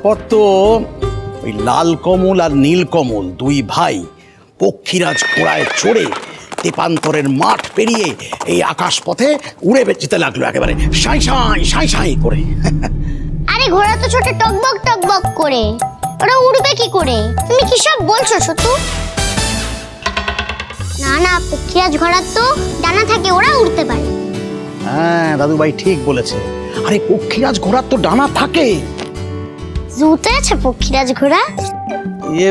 তারপর তো ওই লাল কমল আর নীল কমল দুই ভাই পক্ষীরাজ ঘোড়ায় চড়ে তেপান্তরের মাঠ পেরিয়ে এই আকাশ পথে উড়ে যেতে লাগল একেবারে সাঁই সাঁই সাঁই সাঁই করে। আরে ঘোড়া তো ছোট টকবক টকবক করে। ওরা উড়বে কি করে? তুমি কি সব বলছো সতু? না না পক্ষীরাজ ঘোড়ার তো ডানা থাকে ওরা উড়তে পারে। হ্যাঁ দাদু ভাই ঠিক বলেছে আরে পক্ষীরাজ ঘোড়ার তো ডানা থাকে। জুতে আছে পক্ষীরাজ ঘোড়া? এ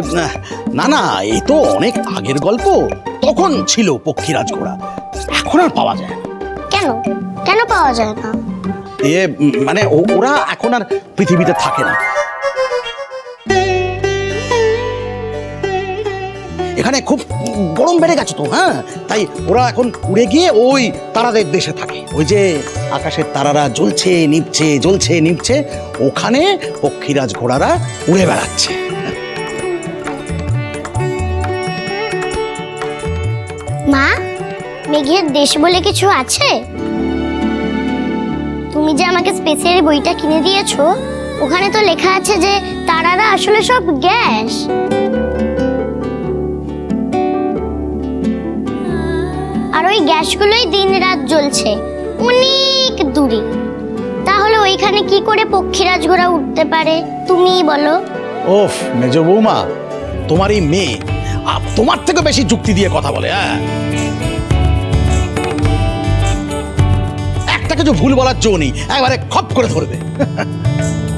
না না এই তো অনেক আগের গল্প। তখন ছিল পক্ষীরাজ ঘোড়া? এখন আর পাওয়া যায় না। কেন? কেন পাওয়া যায় না? এ মানে ওরা এখন আর পৃথিবীতে থাকে না। এখানে খুব গরম বেড়ে গেছে তো হ্যাঁ? তাই ওরা এখন উড়ে গিয়ে ওই তারাদের দেশে থাকে। ওই যে আকাশের তারারা জ্বলছে নিপছে জ্বলছে নিপছে ওখানে পক্ষীরাজ ঘোড়ারা উড়ে বেড়াচ্ছে। মা, মেঘের দেশ বলে কিছু আছে? তুমি যে আমাকে স্পেসের বইটা কিনে দিয়েছ, ওখানে তো লেখা আছে যে তারারা আসলে সব গ্যাস। ওই গ্যাসগুলোই দিন রাত জ্বলছে। অনেক দূরে। তাহলে ওইখানে কি করে পক্ষীরাজ ঘোড়া উঠতে পারে? তুমিই বলো। ওফ মেজ বৌমা তোমার এই মেয়ে আ, তোমার থেকে বেশি যুক্তি দিয়ে কথা বলে হ্যাঁ? একটা কিছু ভুল বলার জো নেই একবারে খপ করে ধরবে।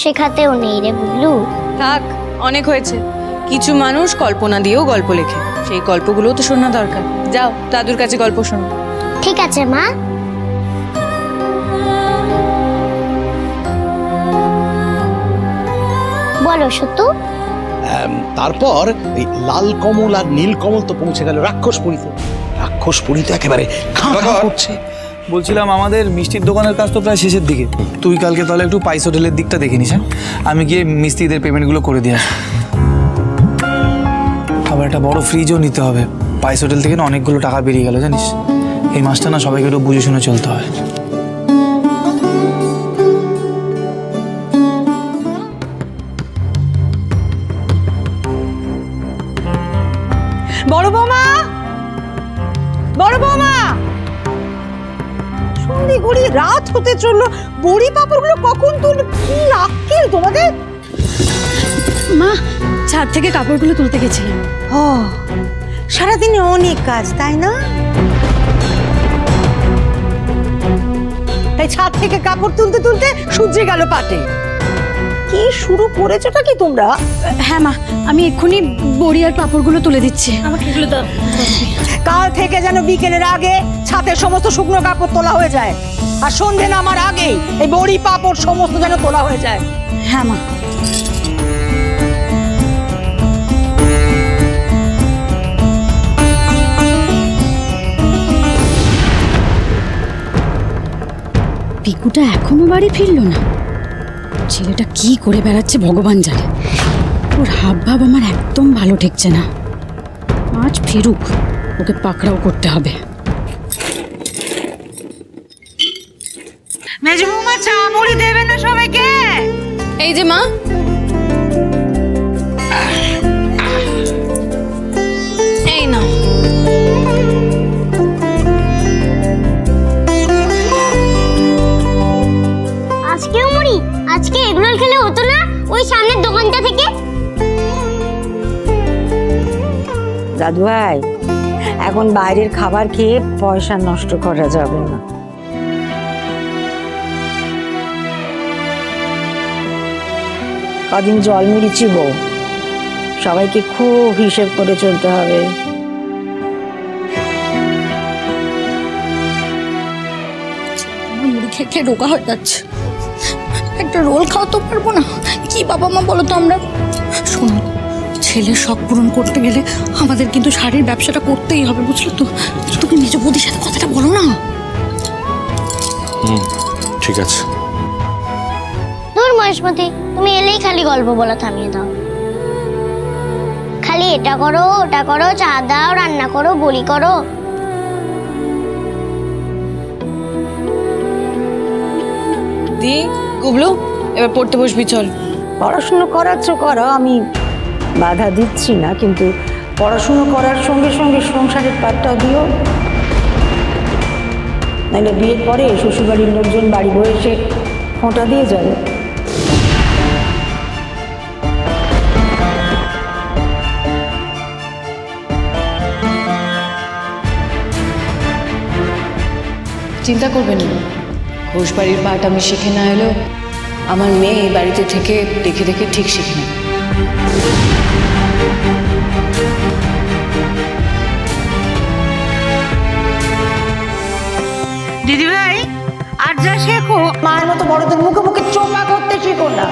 শিখতেও নেই রে বুবলু। থাক অনেক হয়েছে। কিছু মানুষ কল্পনা দিয়েও গল্প লেখে। সেই গল্পগুলোও তো শোনা দরকার। যাও দাদুর কাছে গল্প শোনো। ঠিক আছে মা। বলো সতু তারপর এই লাল কমল আর নীল কমল তো পৌঁছে গেল রাক্ষসপুরীতে রাক্ষসপুরীতে একেবারে খাঁ খাঁ। করছে। বলছিলাম, আমাদের মিষ্টির দোকানের কাজ তো প্রায় শেষের দিকে। তুই কালকে তাহলে একটু পাইস হোটেলের দিকটা দেখে নিস হ্যাঁ? আমি গিয়ে মিস্ত্রিদের পেমেন্টগুলো করে দিয়ে আসব। আবার একটা বড় ফ্রিজও নিতে হবে। পাইস হোটেল থেকে না অনেকগুলো টাকা বেরিয়ে গেল, জানিস? এই মাসটা না সবাইকে একটু বুঝে শুনে চলতে হয়। রাত হতে চলল। বড়ি পাপড়গুলো কখন তুলবে? কি আক্কেল তোমাদের মা ছাদ থেকে কাপড়গুলো তুলতে গেছিলাম। ও সারাদিনে অনেক কাজ তাই না? তাই ছাদ থেকে কাপড় তুলতে তুলতে সূর্যে গেল পাটে। কি শুরু করেছোটা কি তোমরা? হ্যাঁ মা আমি এক্ষুনি বড়ি আর পাপড়গুলো তুলে দিচ্ছি। আমাকে এগুলো দাও। কাল থেকে যেন বিকেলের আগে ছাতের সমস্ত শুকনো কাপড় তোলা হয়ে যায়। আর সন্ধে নামার আগে এই বড়ি পাপড় সমস্ত যেন তোলা হয়ে যায়। হ্যাঁ মা। পিকুটা এখনও বাড়ি ফিরলো না। ছেলেটা কি করে বেড়াচ্ছে ভগবান জানে। ওর হাব ভাব আমার একদম ভালো ঠেকছে না। আজ ফিরুক, ওকে পাকড়াও করতে হবে। মেজবুমা চা মুড়ি দেবে না সবাইকে? এই যে মা। এই না আজকেও মুড়ি? আজকে এগরোল খেলে হতো না ওই সামনের দোকানটা থেকে? দাদু ভাই এখন বাইরের খাবার খেয়ে পয়সা নষ্ট করা যাবে না। কদিন জল মুড়ি চিবো সবাইকে খুব হিসেব করে চলতে হবে। মুড়ি খেয়ে রোগা হয়ে যাচ্ছে। একটা রোল খাওয়াতে পারব না। কি বাবা মা বলো তো আমরা? শোনো ছেলের শখ পূরণ করতে গেলে আমাদের কিন্তু শাড়ির ব্যবসাটা করতেই হবে বুঝলো তো? তুমি নিজ বৌদির সাথে কথাটা বলো না। ঠিক আছে। মহেশমতি তুমি এলেই খালি গল্প বলা থামিয়ে দাও। খালি এটা করো ওটা করো চা দাও রান্না করো বড়ি করো। দি গুবলু এবার পড়তে বসবি চল। পড়াশুনো করাচ্ছ করো আমি বাধা দিচ্ছি না কিন্তু পড়াশুনো করার সঙ্গে সঙ্গে সংসারের পাটটাও দিও। নাহলে বিয়ের পরে শ্বশুরবাড়ির লোকজন বাড়ি বয়ে এসে ফোঁটা দিয়ে যাবে। চিন্তা করবেন না। ঘোষ বাড়ির পাট আমি শিখে না এলেও আমার মেয়ে এই বাড়িতে থেকে দেখে দেখে ঠিক শিখে নেবে। দিদি ভাই আর যা শেখো, মায়ের মতো বড়দের মুখে মুখে চোপা করতে শেখো না।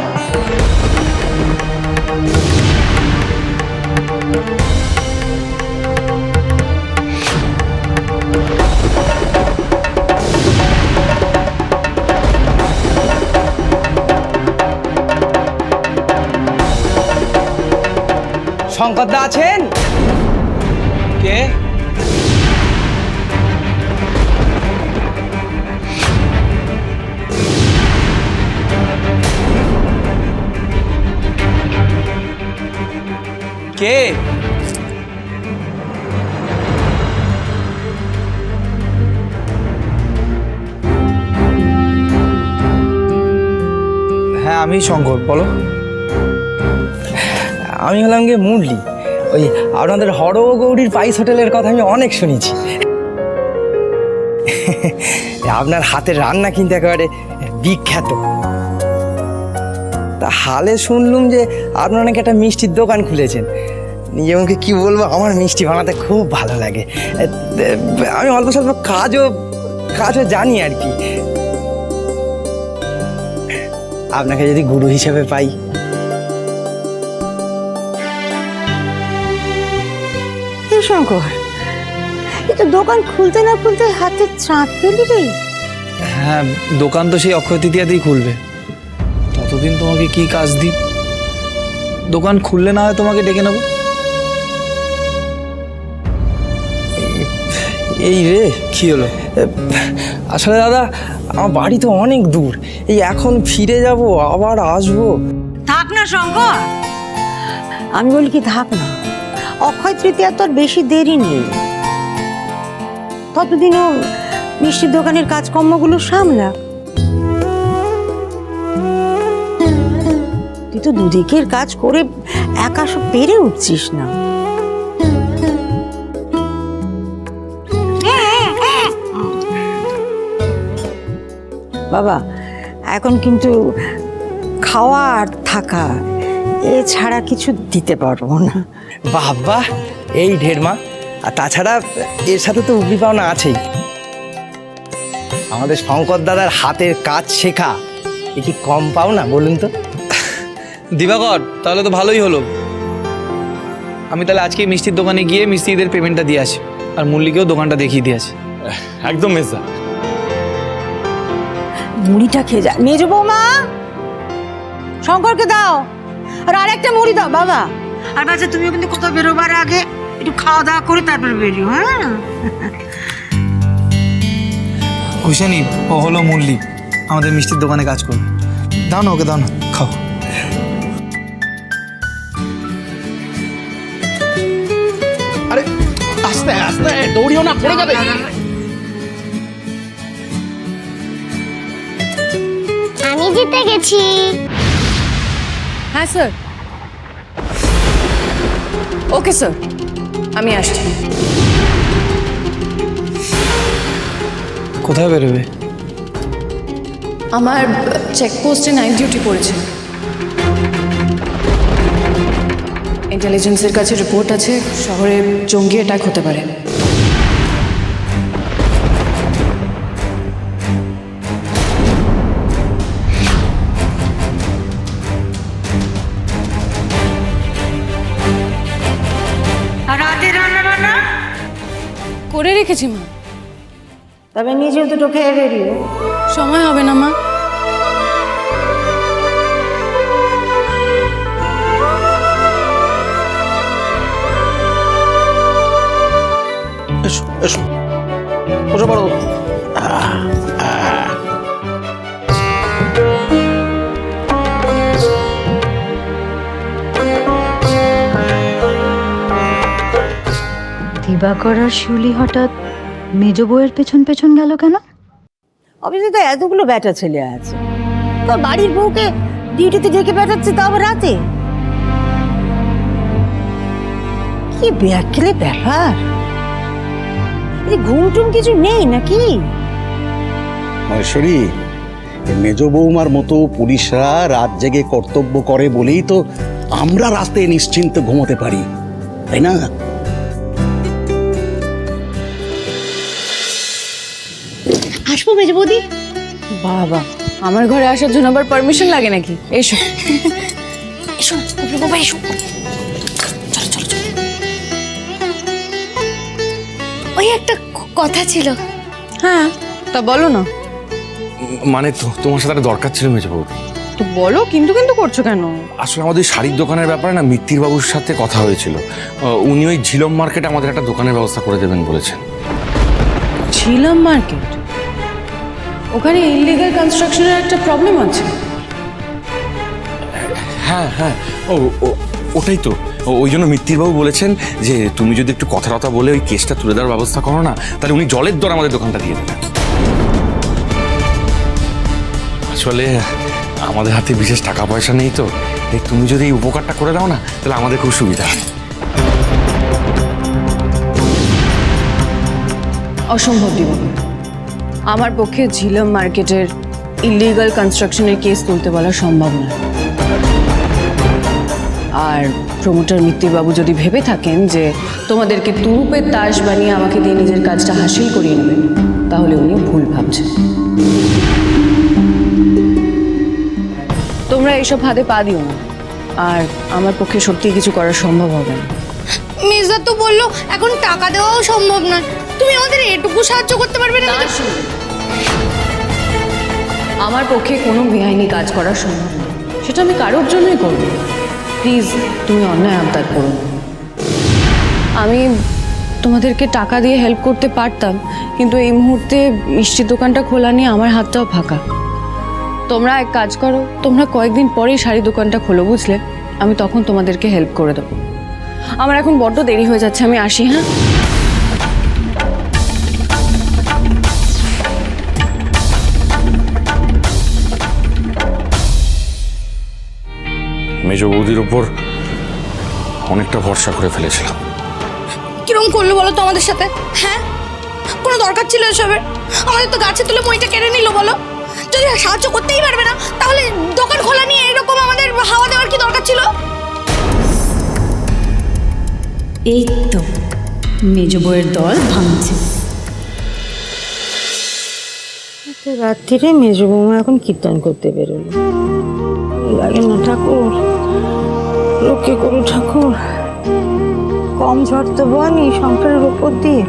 শঙ্করদা আছেন? কে? কে? হ্যাঁ আমি শঙ্কর বলো। আমি হলাম গিয়ে মুরলি। ওই আপনাদের হর গৌরীর পাইস হোটেলের কথা আমি অনেক শুনেছি। আপনার হাতের রান্না কিন্তু একেবারে বিখ্যাত। তা হালে শুনলুম যে আপনার নাকি একটা মিষ্টির দোকান খুলেছেন। মুখে কি বলব, আমার মিষ্টি বানাতে খুব ভালো লাগে। আমি অল্প স্বল্প কাজও কাজও জানি আর কি। আপনাকে যদি গুরু হিসেবে পাই এই শঙ্কর এটা দোকান খুলতে না খুলতে হাতে চাঁদ পেলি রে। হ্যাঁ দোকান তো সেই অক্ষয় তৃতীয়াতেই খুলবে। ততদিন তোমাকে কি কাজ দিই? দোকান খুললে না হয় তোমাকে ডেকে নেব? এই রে কি হলো? আসলে দাদা আমার বাড়ি তো অনেক দূর। এই এখন ফিরে যাব আবার আসব। থাক না শঙ্কর আমি বলি কি থাক না। অক্ষয় তৃতীয়া তো আর বেশি দেরি নেই। ততদিনও মিষ্টির দোকানের কাজকর্মগুলো সামলা। তুই তো দুদিকের কাজ করে একা সব পেরে উঠছিস না। বাবা, এখন কিন্তু খাওয়া আর থাকা এছাড়া কিছু দিতে পারব না। বাবা এই ঢেরমা আর তাছাড়া এর সাথে তো উগলি পাওনা আছেই। আমাদের শঙ্কর দাদার হাতের কাজ শেখা। এ কি কম পাও না বলুন তো? দিবাকর তাহলে তো ভালোই হলো। আমি তাহলে আজকে মিষ্টির দোকানে গিয়ে মিস্ত্রিদের পেমেন্টটা দিয়ে আসি। আর মুরলিকেও দোকানটা দেখিয়ে দিয়ে আসি। একদম মেজা মুড়িটা খেয়ে যা। মেজ বৌমা শঙ্করকে দাও। আর আরেকটা মুড়ি দাও বাবা। আর বাচ্চা তুমিও কিন্তু কোথাও বেরোবার আগে একটু খাওয়া দাওয়া করে তারপর বেরিও হ্যাঁ? হুসেনি ও হলো মুরলি আমাদের মিষ্টির দোকানে কাজ করবে। দাও না ওকে দাও না খাও। আরে আস্তে আস্তে দৌড়িও না পড়ে যাবে। আমি জিতে গেছি। হ্যাঁ স্যার। Okay sir. আমি আসছি। কোথায় বেরোবে? আমার চেকপোস্টে নাইট ডিউটি পড়েছে। ইন্টেলিজেন্সের কাছে রিপোর্ট আছে শহরে জঙ্গি অ্যাটাক হতে পারে। করে রেখেছি মা। তবে নিজেও দুটো খেয়ে বেরিয়ে সময় হবে না মা। এসো এসো। বসে দিবাকর শিউলি হঠাৎ মেজ বউয়ের পেছন পেছন গেল কেন? অফিসে তো এতগুলো ব্যাটা ছেলে আছে। তো বাড়ির বউকে ডিউটিতে ডেকে পাঠাচ্ছে তাও আবার রাতে? কি ব্যাকলে ব্যাপার? এই ঘুম টুম কিছু নেই নাকি? মহেশ্বরী মেজ বৌমার মতো পুলিশরা রাত জেগে কর্তব্য করে বলেই তো আমরা রাস্তায় নিশ্চিন্তে ঘুমোতে পারি তাই না? আসব মেজ বৌদি? বাবা আমার ঘরে আসার জন্য আবার পারমিশন লাগে নাকি? এসো। এসো বাবা এসো। চলো চলো চলো। ওই একটা কথা ছিল। হ্যাঁ তা বলো না। মানে তো তোমার সাথে একটা দরকার ছিল মেজে বৌদি। তো বলো কিন্তু কিন্তু করছ কেন? আসলে আমাদের শাড়ির দোকানের ব্যাপারে না মিত্তির বাবুর সাথে কথা হয়েছিল। উনি ওই ঝিলম মার্কেটে আমাদের একটা দোকানের ব্যবস্থা করে দেবেন বলেছেন। ছিলাম মার্কেট? ওখানে ইলিগাল কনস্ট্রাকশনের একটা প্রবলেম আছে। হ্যাঁ হ্যাঁ। ও ও- ওটাই তো। ওই জন্য মিত্তিরবাবু বলেছেন যে তুমি যদি একটু কথা টথা বলে ওই কেসটা তুলে দেওয়ার ব্যবস্থা করো না তাহলে উনি জলের দর আমাদের দোকানটা দিয়ে দেবেন। আসলে আমাদের হাতে বিশেষ টাকা পয়সা নেই তো। তাই তুমি যদি এই উপকারটা করে দাও না তাহলে আমাদের খুব সুবিধা হয় অসম্ভব দিবাকর আমার পক্ষে ঝিলাম মার্কেটের ইলিগাল কনস্ট্রাকশনের কেস তুলতে বলা সম্ভব না। আর প্রমোটার মিত্তিরবাবু যদি ভেবে থাকেন যে তোমাদেরকে তুরুপের তাস বানিয়ে আমাকে দিয়ে নিজের কাজটা হাসিল করিয়ে নেবেন তাহলে উনি ভুল ভাবছেন। তোমরা এইসব হাতে পা দিও না। আর আমার পক্ষে সত্যি কিছু করা সম্ভব হবে না। মেজদা তো বলল এখন টাকা দেওয়াও সম্ভব নয়। তুমি আমাদের এটুকু সাহায্য করতে পারবে না? আমার পক্ষে কোনো বেআইনি কাজ করা সম্ভব না। সেটা আমি কারোর জন্যই করব প্লিজ, তুমি অন্যায় আবদার করো আমি তোমাদেরকে টাকা দিয়ে হেল্প করতে পারতাম, কিন্তু এই মুহূর্তে মিষ্টির দোকানটা খোলা নিয়ে আমার হাতটাও ফাঁকা। তোমরা এক কাজ করো, তোমরা কয়েকদিন পরেই শাড়ি দোকানটা খোলো, বুঝলে? আমি তখন তোমাদেরকে হেল্প করে দেবো। আমার এখন বড্ড দেরি হয়ে যাচ্ছে, আমি আসি হ্যাঁ? মেজ বৌদির উপর অনেকটা ভরসা করে ফেলেছিলাম। কিরম করল বলো তো আমাদের সাথে? হ্যাঁ? কোনো দরকার ছিল এসবের? আমাদের তো গাছে তুলে মইটা কেড়ে নিল বলো। যদি সাহায্য করতেই পারবে না তাহলে দোকান খোলা নিয়ে এরকম আমাদের হাওয়া দেওয়ার কি দরকার ছিল? এই তো মেজ বউয়ের দল ভাঙছে। রাত্রিরে মেজ বৌমা এখন কীর্তন করতে বেরোলো। লাগে না ঠাকুর। রক্ষে করো ঠাকুর, কম ঝড় তো বনি সংসারের উপর দিয়ে।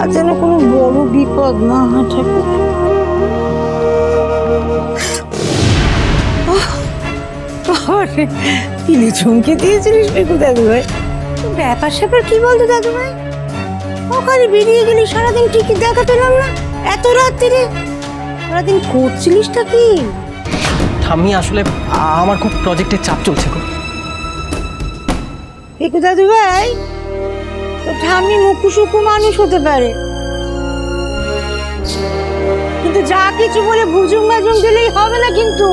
আর যেন কোনো বড় বিপদ না হয় ঠাকুর। তিলি চমকে দিয়েছিলিস বেকু দাদু ভাই ব্যাপার স্যাপার কি বলতো দাদু ভাই ওখানে বেরিয়ে গেলি সারাদিন টিকিট দেখা পেলাম না, এত রাত্রিরে। সারাদিন করছিলিসটা কি? ঠাম্মি আসলে, আমার খুব প্রজেক্টের চাপ চলছে গো। বেকু দাদু ভাই? তো ঠাম্মি মুখুসুকু মানুষ হতে পারে। কিন্তু যা কিছু বলে ভুজুং বাজুং দিলেই হবে না কিন্তু।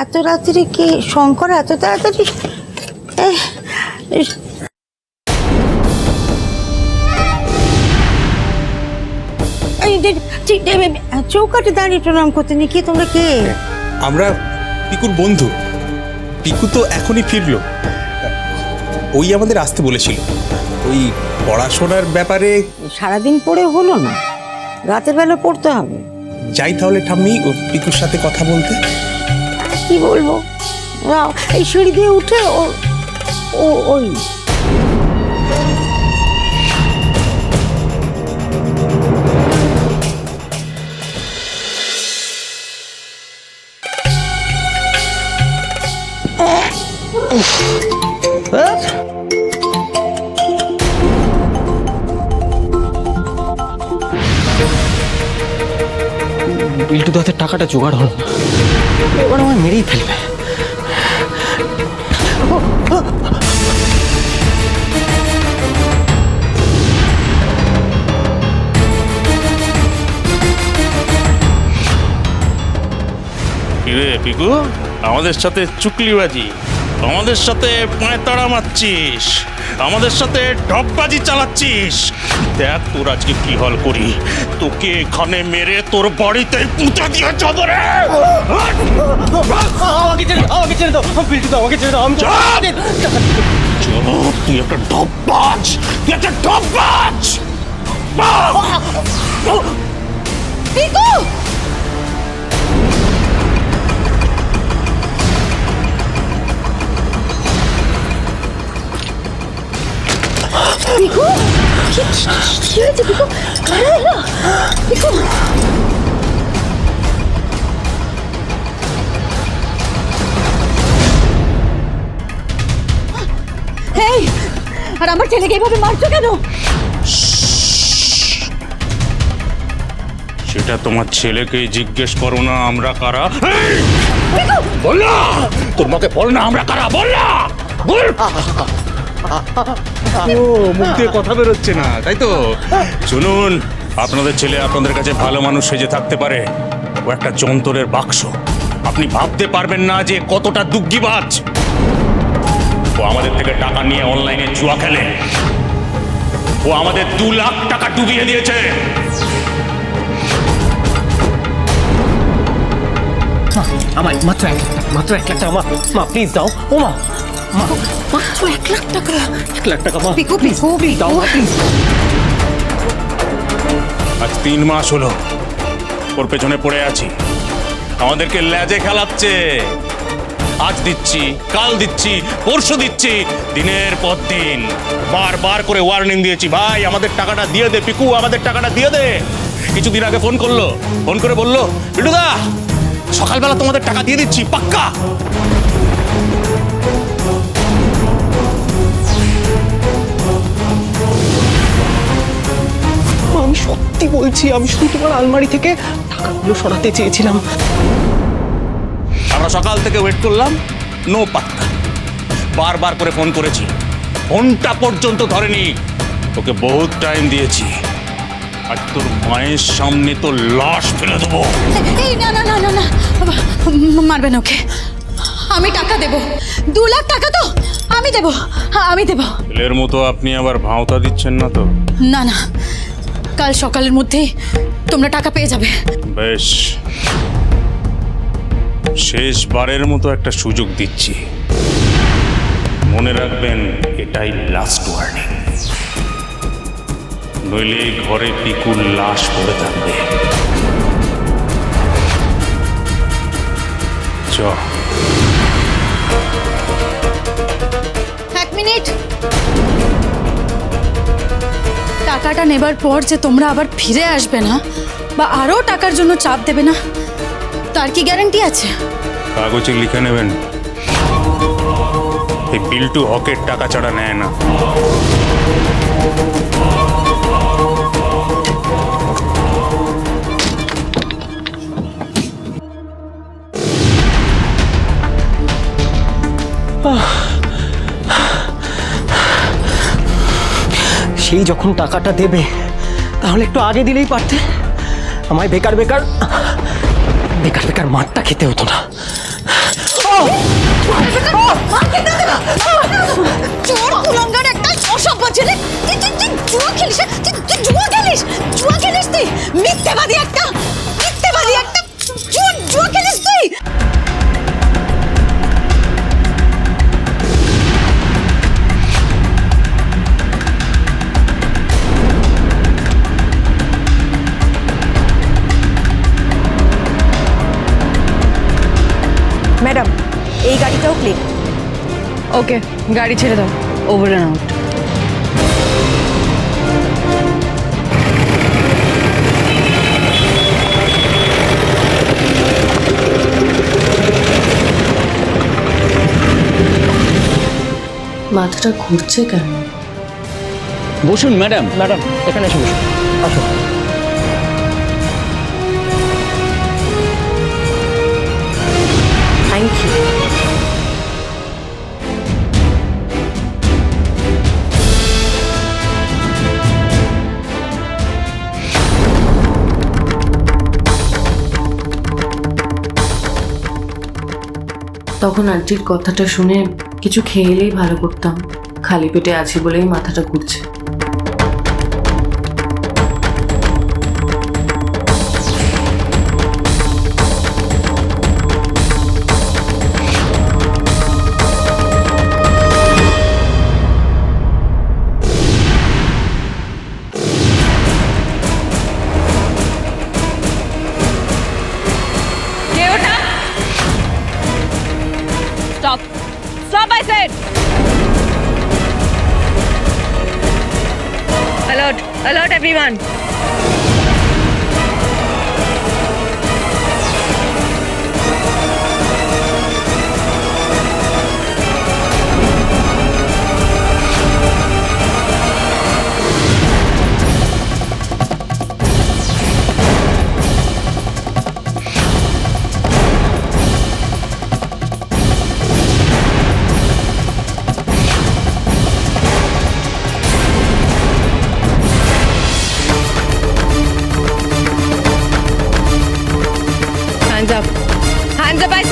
এত রাত্রে কে শঙ্কর, এত তাড়াতাড়ি? যে- যে- দাঁড়িয়ে প্রণাম করতে নিয়ে কে তোমরা কে? আমরা পিকুর বন্ধু। পিকু তো এখনই ফিরলো। ওই আমাদের আসতে বলেছিল। ওই পড়াশোনার ব্যাপারে সারাদিন পড়ে হলো না। রাতের বেলা পড়তে হবে। যাই তাহলে ঠাম্মি ও পিকুর সাথে কথা বলতে। কি বলব? এই সিঁড়ি দিয়ে উঠে ও ও ওই বিল্টু দাদের টাকাটা জোগাড় হল এবার আমার মেরেই ফেলবে। কিরে পিকু আমাদের সাথে চুকলিবাজি। আমাদের সাথে পায়ে তাড়া মারছিস আমাদের সাথে ঢপবাজি চালাচ্ছিস। দেখ তোর আজকে কি হল করি তোকে এখানে মেরে তোর বাড়িতে পুঁতে দিয়ে যাব রে। আমাকে ছেড়ে দাও আমাকে ছেড়ে দাও বিল্টু দা আমাকে ছেড়ে দাও আমি! তুই একটা ঢপবাজ তুই একটা ঢপবাজ। এই আর আমার ছেলেকে এইভাবে মারছো কেন? সেটা তোমার ছেলেকে জিজ্ঞেস করো না আমরা কারা! বল না! তোর মাকে বল না আমরা কারা? বল না! বল! ও মুখ দিয়ে কথা বেরোচ্ছে না তাই তো? শুনুন আপনাদের ছেলে আপনাদের কাছে ভালো মানুষ সেজে থাকতে পারে। ও একটা যন্ত্রের বাক্স। আপনি ভাবতে পারবেন না যে কতটা দুগ্গিবাজ। ও আমাদের থেকে টাকা নিয়ে অনলাইনে জুয়া খেলে। ও আমাদের দু লাখ টাকা ডুবিয়ে দিয়েছে। আমার মাত্র এক মাত্র এক লাখ টাকা মা মা প্লিজ দাও। ও মা মাত্র এক লাখ টাকা এক লাখ টাকা মা। পিকু পিকু দাও আজ তিন মাস হলো ওর পেছনে পড়ে আছি। আমাদেরকে ল্যাজে খেলাচ্ছে। আজ দিচ্ছি কাল দিচ্ছি পরশু দিচ্ছি দিনের পর দিন। বারবার করে ওয়ার্নিং দিয়েছি ভাই আমাদের টাকাটা দিয়ে দে পিকু আমাদের টাকাটা দিয়ে দে। কিছুদিন আগে ফোন করল ফোন করে বলল বিটুদা সকালবেলা তোমাদের টাকা দিয়ে দিচ্ছি পাক্কা? আমি সত্যি বলছি আমি শুধু তোমার আলমারি থেকে টাকাগুলো সরাতে চেয়েছিলাম। আমরা সকাল থেকে ওয়েট করলাম নো পাত্তা। বারবার করে ফোন করেছি। ফোনটা পর্যন্ত ধরেনি। ওকে বহুত টাইম দিয়েছি। আর তোর মায়ের সামনে তো লাশ ফেলে দেবো। এই না না না না না। মারবেন ওকে। আমি টাকা দেব। দু লাখ টাকা তো আমি দেব। হ্যাঁ, আমি দেব। ছেলের মতো আপনি আবার ভাওতা দিচ্ছেন না তো? না না। কাল সকালের মধ্যে তোমরা টাকা পেয়ে যাবে। বেশ। শেষবারের মতো একটা সুযোগ দিচ্ছি। মনে রাখবেন, এটাই লাস্ট ওয়ার্নিং নইলে ঘরে পিকুর লাশ পড়ে থাকবে। চ টাকাটা নেবার পর যে তোমরা আবার ফিরে আসবে না, বা আরও টাকার জন্য চাপ দেবে না, তার কি গ্যারান্টি আছে? কাগজে লিখে নেবেন। এই বিল্টু হকের টাকা ছাড়া নেয় না। সেই যখন টাকাটা দেবে, তাহলে একটু আগে দিলেই পারতে। আমায় বেকার বেকার বেকার বেকার মারটা খেতে হতো না। খেলিস একটা। ওকে গাড়ি ছেড়ে দাও। ওভার অ্যান্ড আউট মাথাটা ঘুরছে কেন? বসুন ম্যাডাম। ম্যাডাম এখানে এসে বসুন। আসুন থ্যাংক ইউ তখন আন্টির কথাটা শুনে কিছু খেয়ে এলেই ভালো করতাম। খালি পেটে আছি বলেই মাথাটা ঘুরছে। stop. Stop, I said! Alert! Alert, everyone! Goodbye,